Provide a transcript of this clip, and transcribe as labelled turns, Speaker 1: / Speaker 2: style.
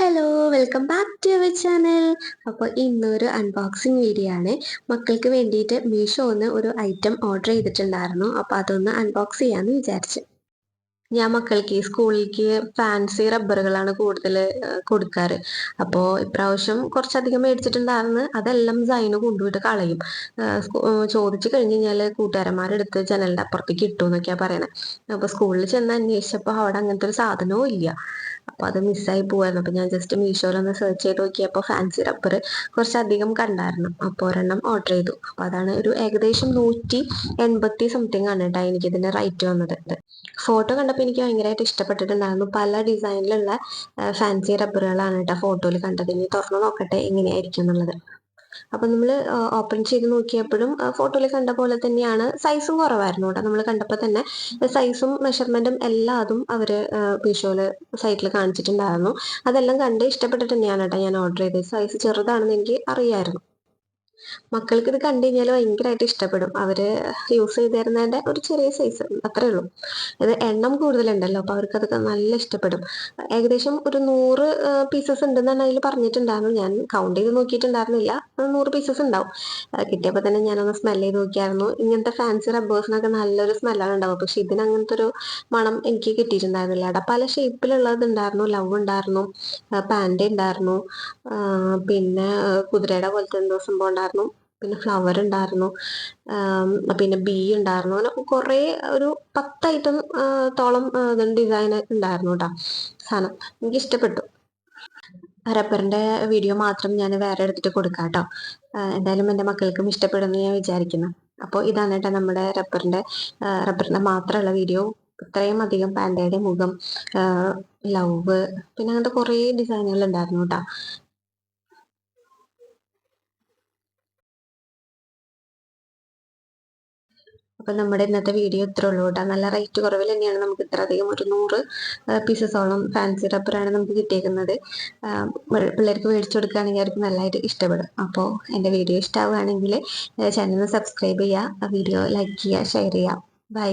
Speaker 1: Hello welcome back to our channel അപ്പോൾ ഇന്നൊരു unboxing video ആണ്. മക്കൾക്ക് വേണ്ടിയിട്ട് മീഷോന്ന് ഒരു ഐറ്റം ഓർഡർ ചെയ്തിട്ടുണ്ടായിരുന്നു. അപ്പോൾ അതൊന്ന് അൺബോക്സ് ചെയ്യാമെന്ന് വിചാരിച്ചു. ഞാൻ മക്കൾക്ക് സ്കൂളിലേക്ക് ഫാൻസി റബ്ബറുകളാണ് കൂടുതൽ കൊടുക്കാറ്. അപ്പോൾ ഇപ്രാവശ്യം കുറച്ചധികം മേടിച്ചിട്ടുണ്ടായിരുന്നു. അതെല്ലാം സൈന് കൊണ്ടുപോയിട്ട് കളയും. ചോദിച്ചു കഴിഞ്ഞ് കഴിഞ്ഞാൽ കൂട്ടുകാരന്മാരെടുത്ത് ജനലിന്റെ അപ്പുറത്തേക്ക് ഇട്ടു എന്നൊക്കെയാണ് പറയണത് അപ്പോൾ സ്കൂളിൽ ചെന്ന് അന്വേഷിച്ചപ്പോൾ അവിടെ അങ്ങനത്തെ ഒരു സാധനവും ഇല്ല. അപ്പോൾ അത് മിസ്സായി പോവായിരുന്നു. അപ്പോൾ ഞാൻ ജസ്റ്റ് മീഷോയിലൊന്ന് സെർച്ച് ചെയ്ത് നോക്കിയപ്പോൾ ഫാൻസി റബ്ബർ കുറച്ചധികം കണ്ടായിരുന്നു. അപ്പോൾ ഒരെണ്ണം ഓർഡർ ചെയ്തു. അപ്പോൾ അതാണ് ഒരു ഏകദേശം നൂറ്റി എൺപത്തി സംതിങ് ആണ് കേട്ടോ ഇതിന്റെ റൈറ്റ് വന്നത്. ഫോട്ടോ കണ്ടപ്പോൾ എനിക്ക് ഭയങ്കരമായിട്ട് ഇഷ്ടപ്പെട്ടിട്ടുണ്ടായിരുന്നു. പല ഡിസൈനിലുള്ള ഫാൻസി റബ്ബറുകളാണ് കേട്ടോ ഫോട്ടോയിൽ കണ്ടത്. ഇനി തുറന്നു നോക്കട്ടെ എങ്ങനെയായിരിക്കും എന്നുള്ളത്. അപ്പൊ നമ്മൾ ഓപ്പൺ ചെയ്ത് നോക്കിയപ്പോഴും ഫോട്ടോയിൽ കണ്ട പോലെ തന്നെയാണ് സൈസും കുറവായിരുന്നു കേട്ടോ. നമ്മൾ കണ്ടപ്പോൾ തന്നെ സൈസും മെഷർമെന്റും എല്ലാം അതും അവർ മീഷോയിൽ സൈറ്റിൽ കാണിച്ചിട്ടുണ്ടായിരുന്നു. അതെല്ലാം കണ്ട് ഇഷ്ടപ്പെട്ടിട്ട് തന്നെയാണ് കേട്ടോ ഞാൻ ഓർഡർ ചെയ്തത്. സൈസ് ചെറുതാണെന്ന് എനിക്ക് അറിയായിരുന്നു. മക്കൾക്ക് ഇത് കണ്ടു കഴിഞ്ഞാൽ ഭയങ്കരമായിട്ട് ഇഷ്ടപ്പെടും. അവർ യൂസ് ചെയ്ത് തരുന്നതിന്റെ ഒരു ചെറിയ സൈസ് അത്രേ ഉള്ളൂ. ഇത് എണ്ണം കൂടുതലുണ്ടല്ലോ. അപ്പൊ അവർക്ക് അതൊക്കെ നല്ല ഇഷ്ടപ്പെടും. ഏകദേശം ഒരു നൂറ് പീസസ് ഉണ്ടെന്നാണ് അതിൽ പറഞ്ഞിട്ടുണ്ടായിരുന്നു ഞാൻ കൗണ്ട് ചെയ്ത് നോക്കിയിട്ടുണ്ടായിരുന്നില്ല. നൂറ് പീസസ് ഉണ്ടാവും. കിട്ടിയപ്പോൾ തന്നെ ഞാനൊന്ന് സ്മെൽ ചെയ്ത് നോക്കിയായിരുന്നു. ഇങ്ങനത്തെ ഫാൻസി റബ്ബേഴ്സിനൊക്കെ നല്ലൊരു സ്മെല്ലാണ് ഉണ്ടാവും പക്ഷെ ഇതിന് അങ്ങനത്തെ ഒരു മണം എനിക്ക് കിട്ടിയിട്ടുണ്ടായിരുന്നില്ല. അവിടെ പല ഷേപ്പിലുള്ളത് ഉണ്ടായിരുന്നു. ലവ് ഉണ്ടായിരുന്നു. പാന്റ് ഉണ്ടായിരുന്നു. പിന്നെ കുതിരയുടെ പോലത്തെ എന്തോ സംഭവം ഉണ്ടായിരുന്നു. പിന്നെ ഫ്ലവർ ഉണ്ടായിരുന്നു. പിന്നെ ബീ ഉണ്ടായിരുന്നു. അങ്ങനെ കുറേ ഒരു പത്ത് ഐറ്റം തോളം ഡിസൈൻ ഉണ്ടായിരുന്നു കേട്ടോ സാധനം എനിക്ക് ഇഷ്ടപ്പെട്ടു റബ്ബറിന്റെ വീഡിയോ മാത്രം ഞാൻ വേറെ എടുത്തിട്ട് കൊടുക്കാം കേട്ടോ എന്തായാലും എന്റെ മക്കൾക്കും ഇഷ്ടപ്പെടുമെന്ന് ഞാൻ വിചാരിക്കുന്നു. അപ്പോൾ ഇതാണ് കേട്ടോ നമ്മുടെ റബ്ബറിന്റെ റബ്ബറിന്റെ മാത്രമുള്ള വീഡിയോ ഇത്രയും അധികം പാൻഡയുടെ മുഖം ലവ് പിന്നെ അങ്ങനത്തെ കുറേ ഡിസൈനുകൾ ഉണ്ടായിരുന്നു കേട്ടോ അപ്പം നമ്മുടെ ഇന്നത്തെ വീഡിയോ ഇത്ര ഉള്ളൂ കേട്ടോ. നല്ല റേറ്റ് കുറവിൽ തന്നെയാണ് നമുക്ക് ഇത്ര അധികം ഒരു നൂറ് പീസസോളം ഫാൻസി റബ്ബറാണ് നമുക്ക് കിട്ടിയിരിക്കുന്നത് പിള്ളേർക്ക് മേടിച്ചു കൊടുക്കുകയാണെങ്കിൽ അവർക്ക് നല്ലതായിട്ട് ഇഷ്ടപ്പെടും. അപ്പോൾ എന്റെ വീഡിയോ ഇഷ്ടമാവുകയാണെങ്കിൽ ചാനൽ സബ്സ്ക്രൈബ് ചെയ്യുക വീഡിയോ ലൈക്ക് ചെയ്യുക ഷെയർ ചെയ്യുക. ബൈ